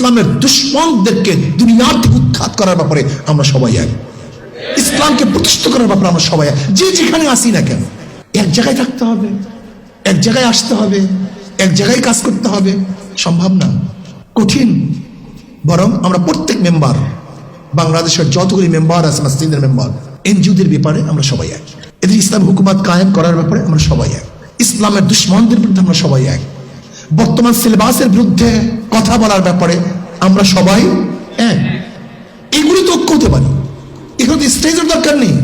ইসলামের দুশ্মনদেরকে দুনিয়া থেকে উৎখাত করার ব্যাপারে আমরা সবাই এক। ইসলামকে প্রতিষ্ঠিত করার ব্যাপারে আমরা সবাই এক। যে যেখানে আসি না কেন, এক জায়গায় থাকতে হবে, এক জায়গায় আসতে হবে, এক জায়গায় কাজ করতে হবে, সম্ভব না। কঠিন। বরং আমরা প্রত্যেক মেম্বার, বাংলাদেশের যতগুলি মেম্বার আছে, মসজিদের মেম্বার, এনজিওদের ব্যাপারে আমরা সবাই এক। এদের ইসলাম হুকুমাত কায়েম করার ব্যাপারে আমরা সবাই এক। ইসলামের দুশ্মনদের বিরুদ্ধে আমরা সবাই এক। বর্তমান সিলেবাসের বিরুদ্ধে কথা বলার ব্যাপারে আমরা সবাই এক। এগুলি তো হতে পারি তো স্টেজের দরকার নেই।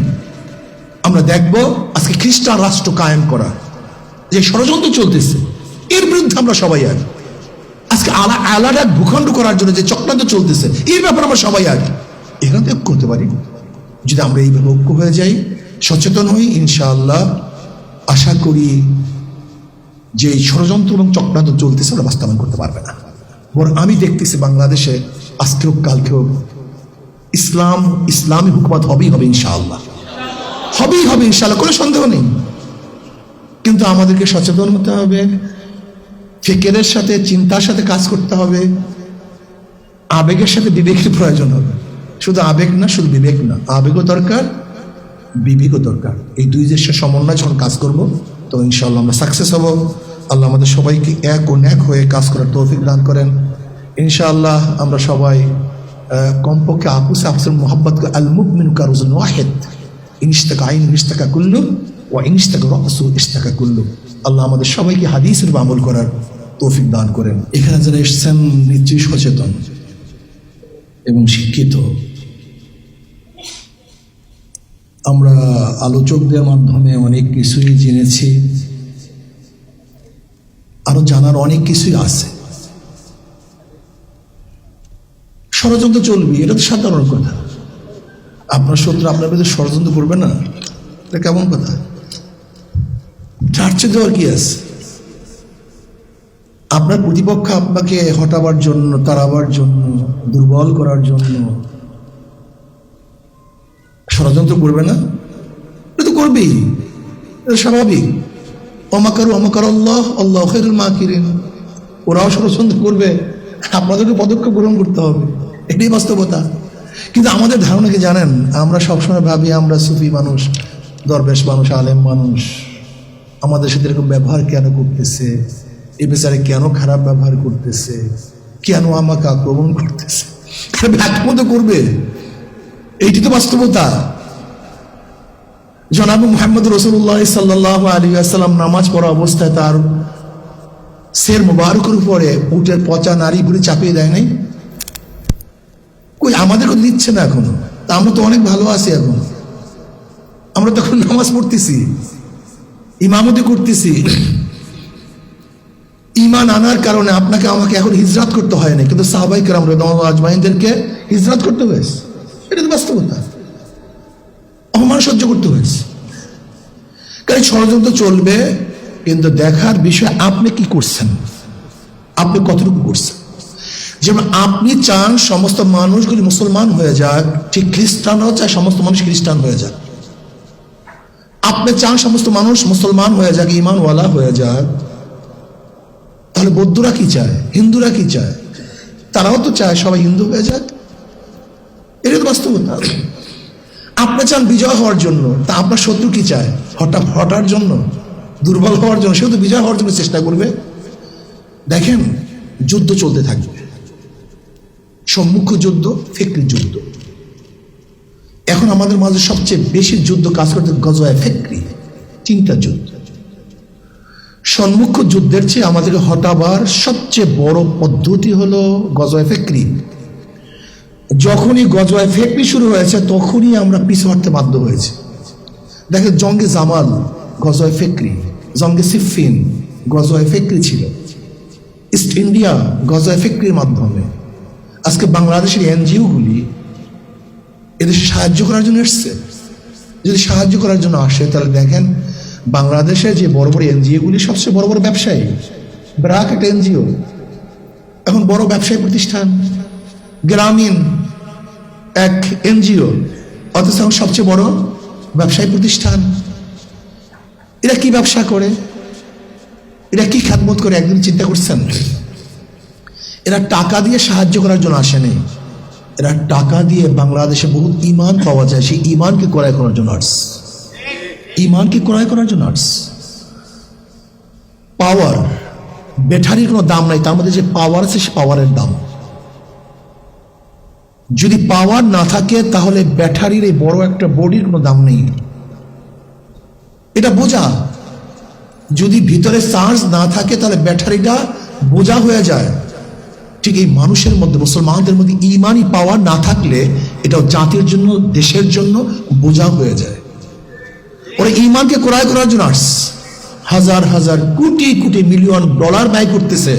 আমরা দেখব আজকে খ্রিস্টান রাষ্ট্র কায়েম করা যে ষড়যন্ত্র চলতেছে। এর বিরুদ্ধে আমরা সবাই এক। আজকে আলা আলাদা ভূখণ্ড করার জন্য যে চক্রান্ত চলতেছে, এর ব্যাপারে আমরা সবাই এক। এখানে তো ঐক্য হতে পারি যদি আমরা এইভাবে ঐক্য হয়ে যাই, সচেতন হই, ইনশাআল্লাহ, আশা করি যে ষড়যন্ত্র এবং চক্রান্ত চলতেছে, ওরা বাস্তবায়ন করতে পারবে না। বরং আমি দেখতেছি বাংলাদেশে আজকেও কালকেও ইসলাম, ইসলামী হুকুমত হবেই হবে ইনশাআল্লাহ। হবেই হবে ইনশাআল্লাহ, কোনো সন্দেহ নেই। কিন্তু আমাদেরকে সচেতন হতে হবে, ফিকেরের সাথে, চিন্তার সাথে কাজ করতে হবে, আবেগের সাথে বিবেকের প্রয়োজন হবে। শুধু আবেগ না, শুধু বিবেক না, আবেগও দরকার, বিবেকও দরকার। এই দুই দেশের সমন্বয় যখন কাজ করব তো ইনশাআল্লাহ আমরা সাকসেস হব। আল্লাহ আমাদের সবাইকে এক ও ন্যাক হয়ে কাজ করার তৌফিক দান করেন। ইনশাআল্লাহ আমরা সবাই কমপক্ষে আপুসে আপুসের মোহাম্মদ আল মুকমিন কারুজন ওয়াহেদ ইনিস্তাকা আইন ইনিস্তাকা কুল্লু ও ইনিস্তাকা রসু ইস্তাকা কুল্লু। আল্লাহ আমাদের সবাইকে হাদিসের আমল করার তৌফিক দান করেন। এখানে যারা এসছেন, নিশ্চয়ই সচেতন এবং শিক্ষিত। আমরা আলোচকদের মাধ্যমে অনেক কিছুই জেনেছি, আরও জানার অনেক কিছুই আছে। ষড়যন্ত্র চলবে, এটা তো সাধারণ কথা। আপনার শত্রু আপনার বিরুদ্ধে ষড়যন্ত্র করবে না? এটা কেমন কথা? চার্চে দেওয়ার কি আছে? আপনার প্রতিপক্ষ আপনাকে হটাবার জন্য, তাড়াবার জন্য, দুর্বল করার জন্য ষড়যন্ত্র করবে না? এটা তো করবেই। এটা স্বাভাবিক। অমাকারু অমাকার আল্লাহ খেরুল মা কিরিন ওরাও ষড়যন্ত্র করবে। আপনাদেরকে পদক্ষেপ গ্রহণ করতে হবে। এটাই বাস্তবতা। কিন্তু আমাদের ধারণা কি জানেন? আমরা সবসময় ভাবি আমরা সুফি মানুষ, দরবেশ মানুষ, আলেম মানুষ। আমাদের সাথে এরকম ব্যবহার কেন করতেছে? এ বেচারে কেন খারাপ ব্যবহার করতেছে? কেন আমাকে আক্রমণ করতেছে? ব্যাখ্যা তো করবে। এইটি তো বাস্তবতা। জনাব মোহাম্মদ রসুল্লাহ সাল্লাহ আলী আসাল্লাম নামাজ পড়া অবস্থায় তার সের মুবারকের উপরে উটের পচা নারী ঘুরে চাপিয়ে দেয় নাই? কই আমাদের কথা দিচ্ছে না এখনও। আমরা তো অনেক ভালো আছি এখন। আমরা তখন নামাজ পড়তেছি। ইমামতি করতেছি। ইমান আনার কারণে আপনাকে আমাকে এখন হিজরাত করতে হয় না কিন্তু সাহবাই কেরাম আজমাইনদেরকে হিজরাত করতে হয়েছে। এটা তো বাস্তবতা। অপমান সহ্য করতে হয়েছে। কারণ ষড়যন্ত্র চলবে, কিন্তু দেখার বিষয় আপনি কি করছেন? আপনি কতটুকু করছেন? যেমন আপনি চান সমস্ত মানুষগুলি মুসলমান হয়ে যাক, ঠিক খ্রিস্টানরাও চায় সমস্ত মানুষ খ্রিস্টান হয়ে যাক। আপনি চান সমস্ত মানুষ মুসলমান হয়ে যাক, ইমানওয়ালা হয়ে যাক। তাহলে বৌদ্ধরা কি চায়? হিন্দুরা কি চায়? তারাও তো চায় সবাই হিন্দু হয়ে যাক। এটা তো বাস্তবতা। আপনি চান বিজয় হওয়ার জন্য, তা আপনার শত্রু কি চায়? হঠাৎ হটার জন্য? দুর্বল হওয়ার জন্য, সেও তো বিজয় হওয়ার জন্য চেষ্টা করবে। দেখেন, যুদ্ধ চলতে থাকবে। সম্মুখ যুদ্ধ ফেকরি যুদ্ধ। এখন আমাদের মাঝে সবচেয়ে বেশি যুদ্ধ কাজ করতে গজওয়ায় ফেকরি চিন্তা যুদ্ধ। সম্মুখ যুদ্ধের চেয়ে আমাদেরকে হটাবার সবচেয়ে বড় পদ্ধতি হলো গজওয়ায় ফেকরি। যখনই গজওয়ায় ফেকরি শুরু হয়েছে, তখনই আমরা পিছু হটতে বাধ্য হয়েছে। দেখেন, জঙ্গে জামাল গজওয়ায় ফেকরি, জঙ্গে সিফিন গজওয়ায় ফেকরি ছিল। ইস্ট ইন্ডিয়া গজওয়ায় ফেকরির মাধ্যমে। আজকে বাংলাদেশের এনজিওগুলি এদেশে সাহায্য করার জন্য এসছে। যদি সাহায্য করার জন্য আসে, তাহলে দেখেন বাংলাদেশে যে বড় বড় এনজিওগুলি সবচেয়ে বড় বড় ব্যবসায়ী, ব্রাক একটা এনজিও। এখন বড় ব্যবসায়ী প্রতিষ্ঠান, গ্রামীণ এক এনজিও, অথচ সবচেয়ে বড় ব্যবসায়ী প্রতিষ্ঠান। এরা কি ব্যবসা করে? এরা কি খাদমত করে? একদিন চিন্তা করছেন? এরা টাকা দিয়ে সাহায্য করার জন্য আসেনি এরা টাকা দিয়ে বাংলাদেশে বহুত ইমান পাওয়া যায়, সেই ইমানকে ক্রয় করার জন্য আর্টস ইমানকে ক্রয় করার জন্য আর্টস পাওয়ার ব্যাটারির কোনো দাম নাই, তার মধ্যে যে পাওয়ার আছে, সে পাওয়ারের দাম। যদি পাওয়ার না থাকে, তাহলে ব্যাটারির এই বড় একটা বডির কোনো দাম নেই। এটা বোঝা। যদি ভিতরে চার্জ না থাকে, তাহলে ব্যাটারিটা বোঝা হয়ে যায়। ঠিক এই মানুষের মধ্যে, মুসলমানদের মধ্যে ইমানই পাওয়ার না থাকলে এটা জাতির জন্য, দেশের জন্য বোঝা হয়ে যায়। ওরা ইমানকে ক্রয় করার জন্য আসছে হাজার হাজার, কোটি কোটি মিলিয়ন ডলার ব্যয় করতেছে।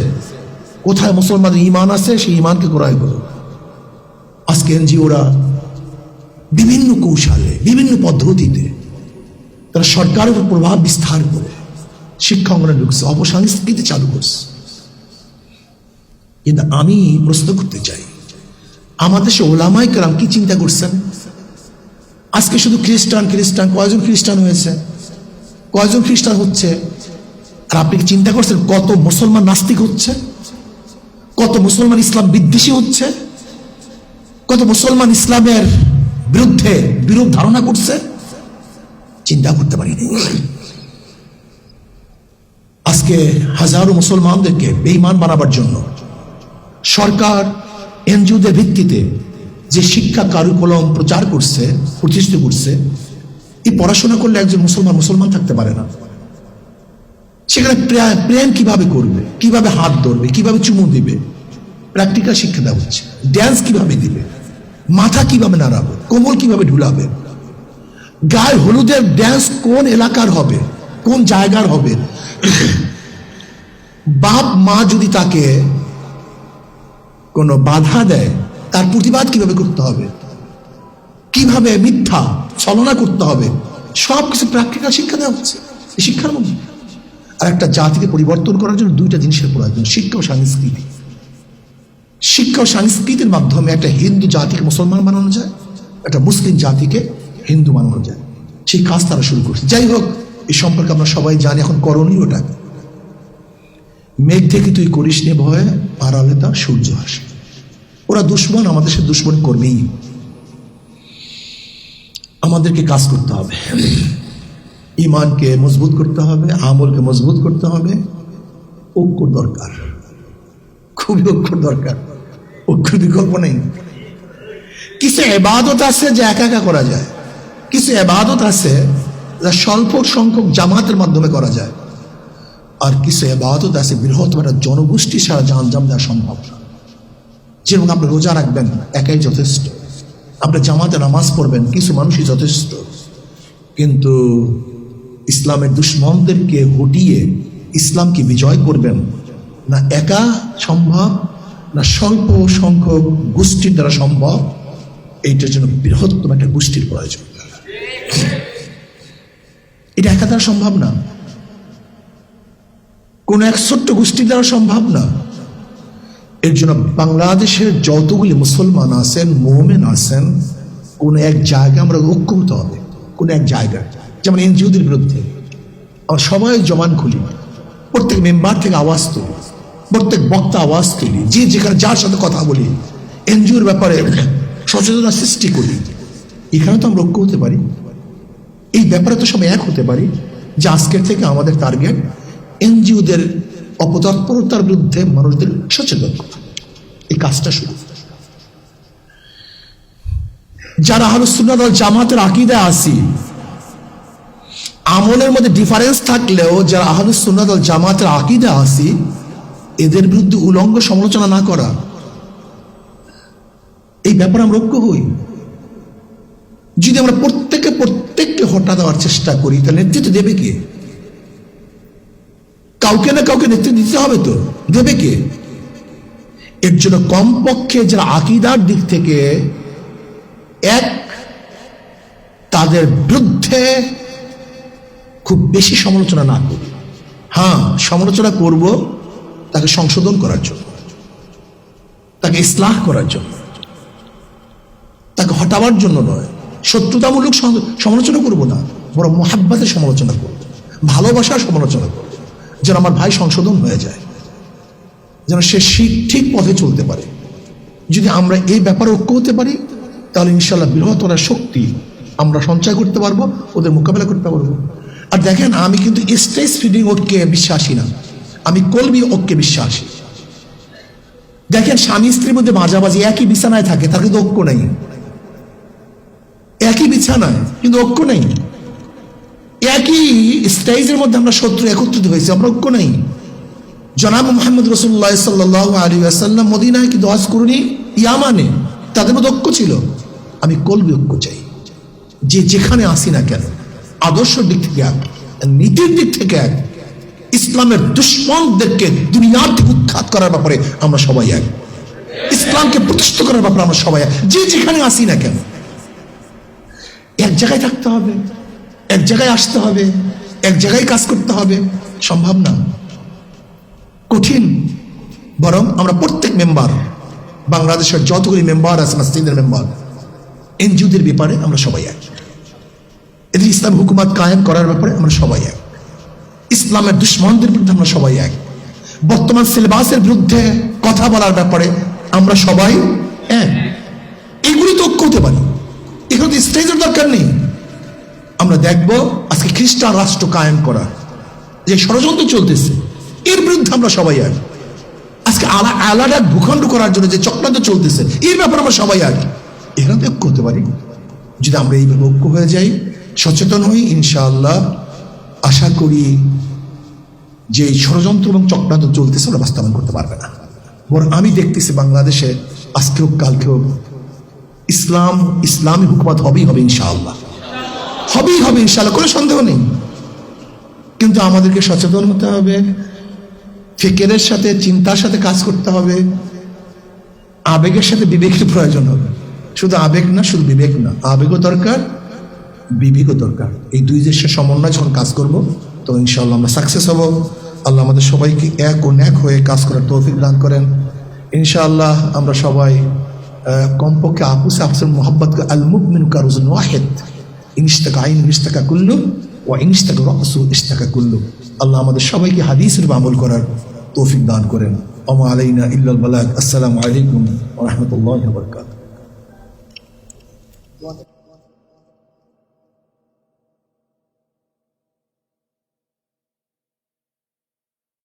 কোথায় মুসলমানের ইমান আছে, সেই ইমানকে ক্রয় করো। আজকে এনজিওরা বিভিন্ন কৌশলে, বিভিন্ন পদ্ধতিতে তারা সরকারের উপর প্রভাব বিস্তার করে শিক্ষা অঙ্গনে ঢুকছে, অপসংস্কৃতি চালু করছে। কিন্তু আমি প্রশ্ন করতে চাই আমাদের দেশে ওলামাই কেরাম কি চিন্তা করছেন? আজকে শুধু খ্রিস্টান খ্রিস্টান, কয়জন খ্রিস্টান হয়েছে? কয়জন খ্রিস্টান হচ্ছে? আর আপনি চিন্তা করছেন কত মুসলমান নাস্তিক হচ্ছে? কত মুসলমান ইসলাম বিদ্বেষী হচ্ছে? কত মুসলমান ইসলামের বিরুদ্ধে বিরূপ ধারণা করছে? চিন্তা করতে পারিনি আজকে হাজারো মুসলমানদেরকে বেইমান বানাবার জন্য সরকার এনজিওদের ভিত্তিতে যে শিক্ষা কারুকলম প্রচার করছে, প্রতিষ্ঠিত করছে, এই পড়াশোনা করলে একজন মুসলমান মুসলমান থাকতে পারে না। সেখানে প্রে- প্রেম কীভাবে করবে? কীভাবে হাত ধরবে? কীভাবে চুমু দিবে? প্র্যাকটিক্যাল শিক্ষা দেওয়া হচ্ছে। ড্যান্স কীভাবে দিবে? মাথা কীভাবে নাড়াবে? কোমল কীভাবে ঢুলাবে? গায়ে হলুদের ড্যান্স কোন এলাকার হবে? কোন জায়গার হবে? বাপ মা যদি তাকে কোনো বাধা দেয়, তার প্রতিবাদ কীভাবে করতে হবে? কীভাবে মিথ্যা ছলনা করতে হবে? সব কিছু প্র্যাকটিক্যাল শিক্ষা দেওয়া হচ্ছে, এই শিক্ষার মধ্যে। আর একটা জাতিকে পরিবর্তন করার জন্য দুইটা জিনিসের প্রয়োজন, শিক্ষা ও সংস্কৃতি। শিক্ষা ও সংস্কৃতির মাধ্যমে একটা হিন্দু জাতিকে মুসলমান বানানো যায়, একটা মুসলিম জাতিকে হিন্দু বানানো যায়। সেই কাজ তারা শুরু করছে। যাই হোক, এই সম্পর্কে আমরা সবাই জানি এখন করণীয়টা? মেঘ থেকে তুই করিস নে ভয়ে আড়ালে তা সূর্য আসে। ওরা দুশ্মন, আমাদের সে দুশ্মন করবেই। আমাদেরকে কাজ করতে হবে। ইমানকে মজবুত করতে হবে, আমলকে মজবুত করতে হবে। ঐক্য দরকার। খুবই ঐক্য দরকার। ঐক্যের বিকল্প নেই। কিছু এবাদত আছে যে একা একা করা যায়। কিছু এবাদত আছে যা স্বল্প সংখ্যক জামাতের মাধ্যমে করা যায়। আর কিছু এবাদত আছে বৃহৎ একটা জনগোষ্ঠী ছাড়া জানজাম দেওয়া সম্ভব না। যেরকম আপনি রোজা রাখবেন, একাই যথেষ্ট। আপনি জামাতে নামাজ পড়বেন, কিছু মানুষই যথেষ্ট। কিন্তু ইসলামের দুশ্মনদেরকে হটিয়ে ইসলামকে বিজয় করবেন, না একা সম্ভব, না স্বল্প সংখ্যক গোষ্ঠীর দ্বারা সম্ভব, এইটার জন্য বৃহত্তম একটা গোষ্ঠীর প্রয়োজন। এটা একা দ্বারা সম্ভব না। কোন এক ছোট্ট গোষ্ঠীর দ্বারা সম্ভব না। এর জন্য বাংলাদেশের যতগুলি মুসলমান আছেন, মোমেন আছেন, কোন এক জায়গায় আমরা ঐক্য হতে হবে, কোন এক জায়গায়। যেমন এনজিওদের বিরুদ্ধে আমরা সবাই জমান খুলি, প্রত্যেক মেম্বার থেকে আওয়াজ তুলি, প্রত্যেক বক্তা আওয়াজ তুলি, যে যেখানে যার সাথে কথা বলি, এনজিওর ব্যাপারে সচেতনতা সৃষ্টি করি। এখানে তো আমরা ঐক্য হতে পারি। এই ব্যাপারে তো সবাই এক হতে পারি যে আজকের থেকে আমাদের টার্গেট এনজিওদের অপতৎপরতার বিরুদ্ধে মানুষদের সচেতন। এই কাজটা শুরু। যারা আহলুসুন্নাত ওয়াল জামাতের আকিদা আসি আমলের মধ্যে ডিফারেন্স থাকলেও যারা আহলুসুন্নাত ওয়াল জামাতের আকিদা আসি এদের বিরুদ্ধে উলঙ্গ সমালোচনা না করা, এই ব্যাপারে আমরা ঐক্য হই। যদি আমরা প্রত্যেকে প্রত্যেককে হটা দেওয়ার চেষ্টা করি, তাহলে নেতৃত্ব দেবে কে? কাউকে না কাউকে নেতৃত্ব দিতে হবে তো? দেবে কে? এর জন্য কমপক্ষে যারা আকিদার দিক থেকে এক, তাদের বিরুদ্ধে খুব বেশি সমালোচনা না করি হ্যাঁ সমালোচনা করব তাকে সংশোধন করার জন্য, তাকে ইসলাহ করার জন্য, তাকে হটাবার জন্য নয়। শত্রুতামূলক সমালোচনা করব না বড় মহাব্বাতের সমালোচনা করব, ভালোবাসার সমালোচনা করব। যেন আমার ভাই সংশোধন হয়ে যায়, যেন সে ঠিক পথে চলতে পারে। যদি আমরা এই ব্যাপারে ঐক্য হতে পারি, তাহলে ইনশাল্লাহ বৃহত্তর শক্তি আমরা সঞ্চয় করতে পারব, ওদের মোকাবেলা করতে পারব। আর দেখেন, আমি কিন্তু স্টেজ ফিডিং ঐক্যে বিশ্বাসী না। আমি কলবি ঐক্যে বিশ্বাসী। দেখেন, স্বামী স্ত্রীর মধ্যে মাঝামাঝি একই বিছানায় থাকে তার কিন্তু ঐক্য নেই। একই বিছানায়, কিন্তু ঐক্য নেই। একই স্টেজের মধ্যে আমরা শত্রু একত্রিত হয়েছি ঐক্য নেই। জনাব মোহাম্মদ রসুল্লাহ সাল্লাহ আলী আসাল্লাম মদিনায় কিন্তু হজ করুনি, ইয়ামানে। তাদের মধ্যে ঐক্য ছিল। আমি কলবি ঐক্য চাই। যে যেখানে আসি না কেন, আদর্শ দিক থেকে এক, নীতির দিক থেকে এক, ইসলামের দুশ্মনদেরকে দুনিয়ার থেকে উৎখাত করার ব্যাপারে আমরা সবাই এক। ইসলামকে প্রতিষ্ঠিত করার ব্যাপারে আমরা সবাই এক। যে যেখানে আসি না কেন, এক জায়গায় থাকতে হবে। এক জায়গায় আসতে হবে, এক জায়গায় কাজ করতে হবে, সম্ভব না। কঠিন, বরং আমরা প্রত্যেক মেম্বার, বাংলাদেশের যতগুলি মেম্বার আছে, মাসজিদের মেম্বার, এনজিওদের ব্যাপারে আমরা সবাই এক। এদের ইসলাম হুকুমাত কায়েম করার ব্যাপারে আমরা সবাই এক। ইসলামের দুশ্মনদের বিরুদ্ধে আমরা সবাই এক। বর্তমান সিলেবাসের বিরুদ্ধে কথা বলার ব্যাপারে আমরা সবাই এক। এগুলি তো ঐক্য হতে পারি। এখানে তো স্টেজের দরকার নেই। আমরা দেখব আজকে খ্রিস্টান রাষ্ট্র কায়েম করা। যে ষড়যন্ত্র চলতেছে, এর বিরুদ্ধে আমরা সবাই এক। আজকে আলা আলাদা ভূখণ্ড করার জন্য যে চক্রান্ত চলতেছে, এর ব্যাপারে আমরা সবাই এক। এখানে তো হতে পারি। যদি আমরা এইভাবে ঐক্য হয়ে যাই, সচেতন হই, ইনশাআল্লাহ আশা করি যে ষড়যন্ত্র এবং চক্রান্ত চলতেছে ওরা বাস্তবায়ন করতে পারবে না। বরং আমি দেখতেছি বাংলাদেশে আজকে হোক কালকে হোক ইসলাম, ইসলামী হুকুমত হবেই হবে, ইনশাআল্লাহ। হবেই হবে, ইনশাআল্লাহ, কোনো সন্দেহ নেই। কিন্তু আমাদেরকে সচেতন হতে হবে, ফিকেরের সাথে, চিন্তার সাথে কাজ করতে হবে। আবেগের সাথে বিবেকের প্রয়োজন হবে। শুধু আবেগ না, শুধু বিবেক না, আবেগও দরকার, বিবেকও দরকার। এই দুই দেশের সমন্বয় যখন কাজ করব, তো ইনশাআল্লাহ আমরা সাকসেস হব। আল্লাহ আমাদের সবাইকে এক ও ন্যাক হয়ে কাজ করার তৌফিক দান করেন। ইনশাআল্লাহ আমরা সবাই কমপক্ষে আপুসে আফসের মোহাম্মদ আল মুকমিন কারুজন ওয়াহেদ। ইনস্তাকা আইন ইস্তাকা কুল্লু ও ইনস্তাকা রসু ইস্তাকা কুল্লু। আল্লাহ আমাদের সবাইকে হাদিসের আমল করার তৌফিক দান করেন। ওমা আলাইনা ইল্লাল বালাক আসসালামু আলাইকুম ওয়া বরকাত